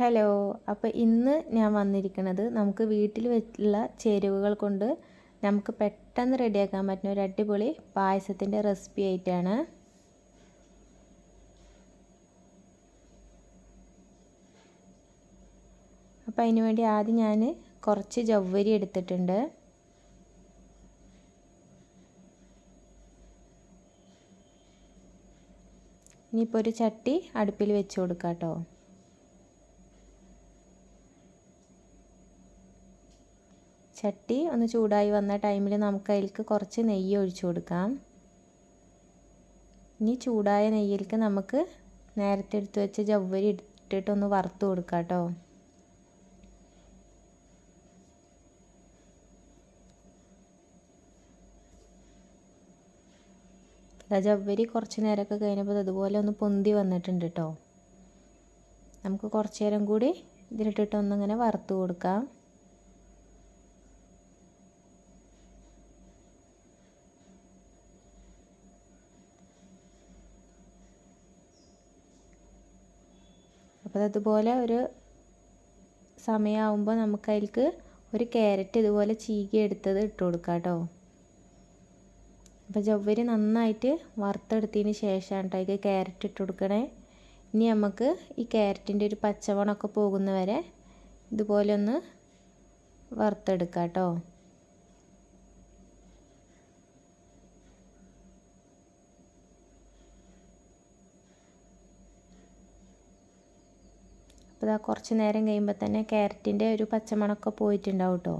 Hello അപ്പോൾ ഇന്ന് ഞാൻ വന്നിരിക്കുന്നത് നമുക്ക് വീട്ടിൽ വെച്ചുള്ള ചേരുവകൾ കൊണ്ട് നമുക്ക് പെട്ടെന്ന് റെഡിയാക്കാൻ പറ്റുന്ന ഒരു അടിപൊളി പായസത്തിന്റെ റെസിപ്പി ആയിട്ടാണ്. അപ്പോൾ അതിന് വേണ്ടി ആദ്യം ഞാൻ കുറച്ച് ജവ്വരി എടുത്തിട്ടുണ്ട്. ഇനിയിപ്പോൾ ഒരു ചട്ടി അടുപ്പിൽ വെച്ച് കൊടുക്കാം കേട്ടോ ചട്ടി ഒന്ന് ചൂടായി വന്ന ടൈമിൽ നമുക്ക് അതിലേക്ക് കുറച്ച് നെയ്യ് ഒഴിച്ചു കൊടുക്കാം. ഇനി ചൂടായ നെയ്യിലേക്ക് നമുക്ക് നേരത്തെ എടുത്ത് വെച്ച ജവ്വരി ഇട്ടിട്ടൊന്ന് വറുത്ത് കൊടുക്കാം കേട്ടോ. ജവ്വരി കുറച്ച് നേരമൊക്കെ കഴിഞ്ഞപ്പോൾ അതുപോലെ ഒന്ന് പൊന്തി വന്നിട്ടുണ്ട് കേട്ടോ. നമുക്ക് കുറച്ച് നേരം കൂടി ഇതിലിട്ടിട്ടൊന്നിങ്ങനെ വറുത്ത് കൊടുക്കാം. അപ്പോൾ അതുപോലെ ഒരു സമയമാകുമ്പോൾ നമുക്ക് അതിലേക്ക് ഒരു ക്യാരറ്റ് ഇതുപോലെ ചീകി എടുത്തത് ഇട്ട് കൊടുക്കാം കേട്ടോ. അപ്പോൾ ചൊവ്വരി നന്നായിട്ട് വറുത്തെടുത്തതിന് ശേഷമാണ് കേട്ടോ അതിൽ ക്യാരറ്റ് ഇട്ട് കൊടുക്കണേ. ഇനി നമുക്ക് ഈ ക്യാരറ്റിന്റെ ഒരു പച്ചമണമൊക്കെ പോകുന്നവരെ ഇതുപോലെ ഒന്ന് വറുത്തെടുക്കാം കേട്ടോ. അപ്പോൾ ഇതാ കുറച്ച് നേരം കഴിയുമ്പോൾ തന്നെ ക്യാരറ്റിന്റെ ഒരു പച്ചമണമൊക്കെ പോയിട്ടുണ്ടാവും കേട്ടോ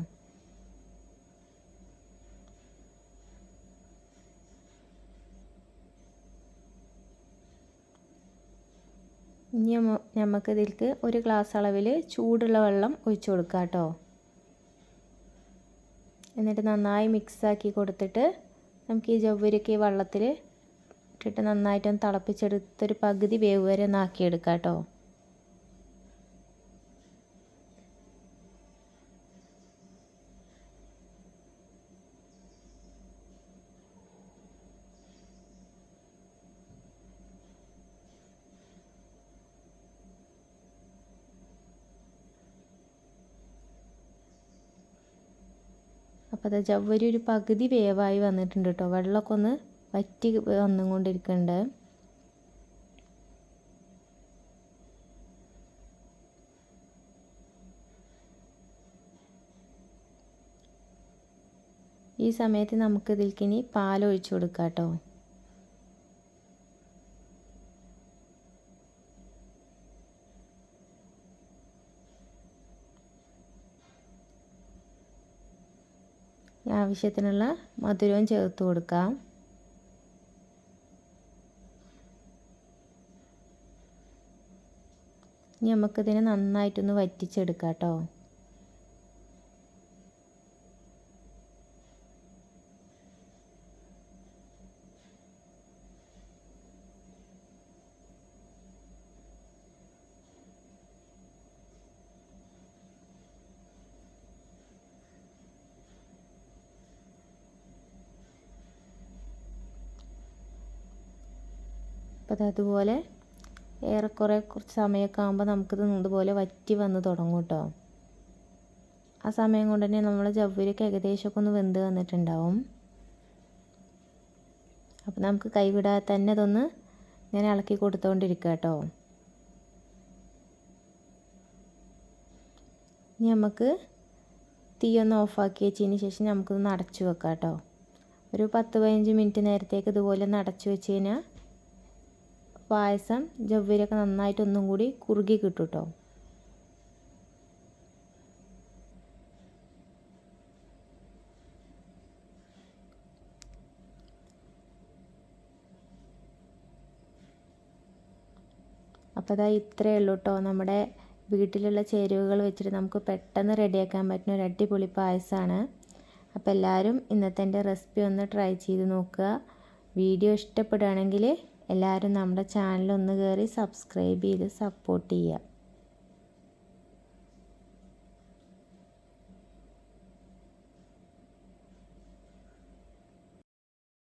ഇനി നമുക്ക് ഇതിലേക്ക് ഒരു ഗ്ലാസ് അളവിൽ ചൂടുള്ള വെള്ളം ഒഴിച്ചു കൊടുക്കാം കേട്ടോ എന്നിട്ട് നന്നായി മിക്സാക്കി കൊടുത്തിട്ട് നമുക്ക് ഈ ജവ്വരിക്ക് ഈ വെള്ളത്തിൽ ഇട്ടിട്ട് നന്നായിട്ടൊന്ന് തിളപ്പിച്ചെടുത്തൊരു പകുതി വേവ് വരെ ഒന്നാക്കിയെടുക്കാം കേട്ടോ അപ്പോൾ അത് ജവ്വരി ഒരു പകുതി വേവായി വന്നിട്ടുണ്ട് കേട്ടോ. വെള്ളമൊക്കെ ഒന്ന് വറ്റി വന്നുകൊണ്ടിരിക്കുന്നുണ്ട്. ഈ സമയത്ത് നമുക്കിതിൽക്കിനി പാലൊഴിച്ചു കൊടുക്കാം കേട്ടോ ആവശ്യത്തിനുള്ള മധുരവും ചേർത്ത് കൊടുക്കാം. ഇനി നമുക്കിതിനെ നന്നായിട്ടൊന്ന് വറ്റിച്ചെടുക്കാം കേട്ടോ. അപ്പോൾ അതുപോലെ ഏറെക്കുറെ കുറച്ച് സമയമൊക്കെ ആകുമ്പോൾ നമുക്കിത് ഇതുപോലെ വറ്റി വന്ന് തുടങ്ങും കേട്ടോ. ആ സമയം കൊണ്ട് തന്നെ നമ്മൾ ജവ്വരിക്ക് ഏകദേശമൊക്കെ ഒന്ന് വെന്ത് വന്നിട്ടുണ്ടാവും. അപ്പോൾ നമുക്ക് കൈവിടാതെ തന്നെ ഇതൊന്ന് ഇങ്ങനെ ഇളക്കി കൊടുത്തുകൊണ്ടിരിക്കുക കേട്ടോ. ഇനി നമുക്ക് തീ ഒന്ന് ഓഫാക്കി വെച്ചതിന് ശേഷം നമുക്കിതൊന്ന് അടച്ചു വെക്കാം കേട്ടോ. ഒരു പത്ത് പതിനഞ്ച് മിനിറ്റ് നേരത്തേക്ക് ഇതുപോലെ ഒന്ന് അടച്ചു വെച്ച് കഴിഞ്ഞാൽ പായസം ജവ്വരിയൊക്കെ നന്നായിട്ട് ഒന്നും കൂടി കുറുകി കിട്ടും കേട്ടോ അപ്പോൾ അതാ ഇത്രയേ ഉള്ളൂ കേട്ടോ നമ്മുടെ വീട്ടിലുള്ള ചേരുവകൾ വെച്ചിട്ട് നമുക്ക് പെട്ടെന്ന് റെഡിയാക്കാൻ പറ്റുന്ന ഒരു അടിപൊളി പായസമാണ് അപ്പോൾ എല്ലാവരും ഇന്നത്തെ എന്റെ റെസിപ്പി ഒന്ന് ട്രൈ ചെയ്ത് നോക്കുക. വീഡിയോ ഇഷ്ടപ്പെടുകയാണെങ്കിൽ എല്ലാവരും നമ്മുടെ ചാനൽ ഒന്ന് കയറി സബ്സ്ക്രൈബ് ചെയ്ത് സപ്പോർട്ട് ചെയ്യുക.